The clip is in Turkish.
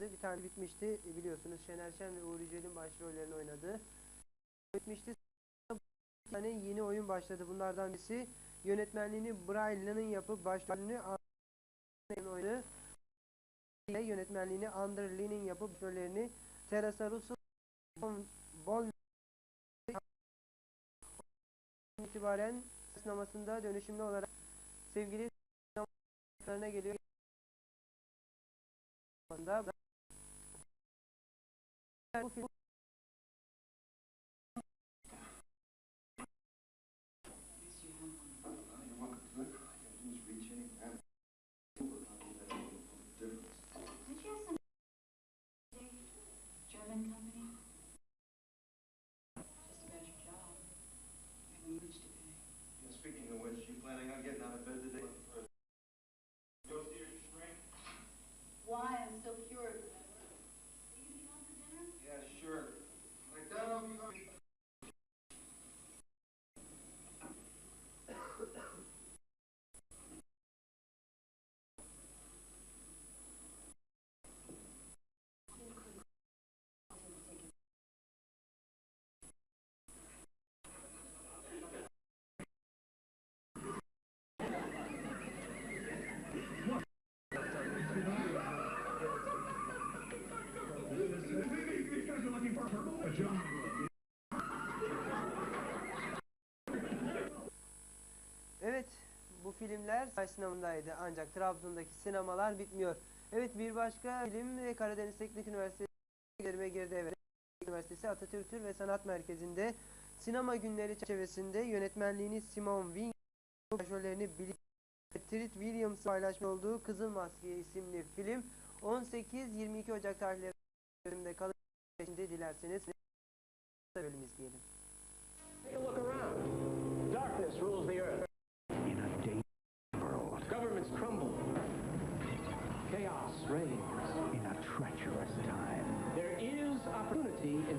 Bir tane bitmişti e, biliyorsunuz Şener Şen ve Uğur Yücel'in başrollerini oynadığı. Bitmişti. Bir tane yeni oyun başladı. Bunlardan birisi yönetmenliğini Brian Lann'ın yapıp başrolünü oyunu ve yönetmenliğini Andrew Lee'nin yapıp başrollerini Teresa Russell Bol itibaren sinemasında dönüşümlü olarak sevgili sinemalarına geliyor. Bu Evet, bu filmler Say sinemandaydı ancak Trabzon'daki sinemalar bitmiyor. Evet bir başka film de Karadeniz Teknik Üniversitesi ve girdi evet. Üniversitesi Atatürk Tür ve Sanat Merkezi'nde sinema günleri çerçevesinde yönetmenliğini Simon Wing başrollerini Billy Treat Williams paylaşmış olduğu Kızıl Maske isimli film 18-22 Ocak tarihlerinde kalır. Şimdi dilerseniz bölüm izleyelim. Take a look around. Darkness rules the earth. In a dangerous world, Governments crumble. Chaos reigns. in a treacherous time, There is opportunity in